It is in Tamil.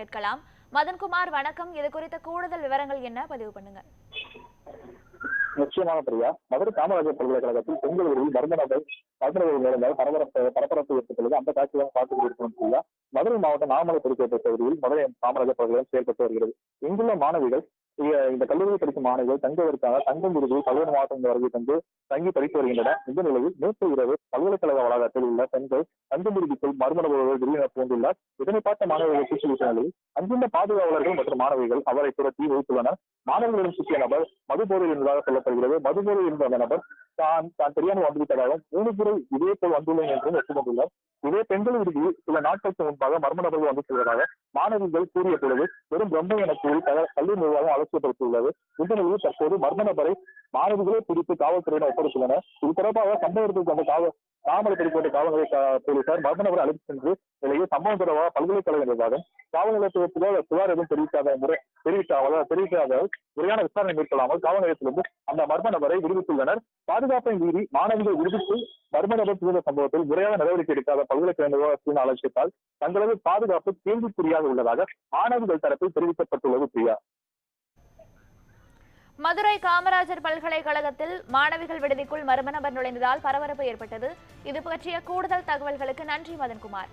கேட்கலாம். மதன்குமார் வணக்கம். இது குறித்த கூடுதல் விவரங்கள் என்ன? பதிவு பண்ணுங்க. நிச்சயமாக பிரியா. மதுரை காமராஜர் பல்கலைக்கழகத்தில் பொங்கல் மர்ம நபர் மர்மநபர்கள் நேரங்கள் பரபரப்பு பரபரப்பு ஏற்பட்டுள்ளது அந்த காட்சியாக பார்த்து கொண்டிருக்கிறோம் பிரியா. மதுரை மாவட்டம் நாமலை புதுக்கோட்டை பகுதியில் மதுரை காமராஜர் பல்கலைக்கழகம் செயல்பட்டு வருகிறது. இங்குள்ள மாணவிகள் இந்த கல்லூரி படிக்கும் மாணவிகள் தங்குவதற்காக தங்கும் விடுதியில் பல்வேறு மாவட்டங்கள் வருகை தந்து தங்கி படித்து வருகின்றனர். இந்த நிலையில் நேற்று இரவு பல்கலைக்கழக வளாகத்தில் உள்ள பெண்கள் தங்கும் விடுதிக்குள் மர்ம நபர்கள் திடீரென பூந்துள்ளார் இதனை பார்த்த மாணவர்கள் தூக்கி வீசிய நிலையில் அங்குள்ள பாதுகாவலர்கள் மற்றும் மாணவிகள் அவரை துரத்தி வைத்துள்ளனர் மாணவர்களிடம் சுற்றிய நபர் மதுபோதையில் இருந்ததாக சொல்லப்படுகிறது. மதுபோதையில் இருந்த அந்த நபர் தான் தான் தெரியாமல் வந்துவிட்டதாக மூணு முறை இதே போல் வந்துள்ளேன் என்றும் ஒப்புக்கொண்டுள்ளார் இதே பெண்கள் விடுதியில் சில நாட்களுக்கு முன்பாக மர்ம நபர்கள் வந்து செல்வதாக மாணவிகள் கூறிய பொழுது வெறும் பிரம்ம என கூறி தக- கல்லூரி நிர்வாகம் அலட்சியப்படுத்தியுள்ளது. இந்த நிலையில் தற்போது மர்ம நபரை மாணவிகளே பிடித்து காவல்துறையினர் ஒப்படைத்துள்ளனர். இது தொடர்பாக சம்பவத்திற்கு வந்த காவல் தாமரை புதுக்கோட்டை போலீசார் மர்ம நபரை அழைத்து சென்று நிலையில் சம்பவம் தொடர்பாக பல்கலைக்கழக நிர்வாகம் காவல் நிலையத்தில் புகார் புகார் எதுவும் தெரிவிக்காத முறை தெரிவிக்காத தெரிவிக்காத முறையான விசாரணை மேற்கொள்ளாமல் காவல் நிலையத்திலிருந்து அந்த மர்ம நபரை விடுவித்துள்ளனர். பாதுகாப்பை மீறி மாணவிகள் விடுவித்து மர்ம நபர் புகுந்த சம்பவத்தில் முறையான நடவடிக்கை எடுக்காத பல்கலைக்கழக நிர்வாகத்தின் அலட்சியத்தால் தங்களது பாதுகாப்பு கேள்விக்குறியாக உள்ளதாக மாணவிகள் தரப்பில் தெரிவிக்கப்பட்டுள்ளது பிரியா. மதுரை காமராஜர் பல்கலைக்கழகத்தில் மாணவிகள் விடுதிக்குள் மர்ம நபர் நுழைந்ததால் பரபரப்பு ஏற்பட்டது. இது பற்றிய கூடுதல் தகவல்களுக்கு நன்றி மதன்குமார்.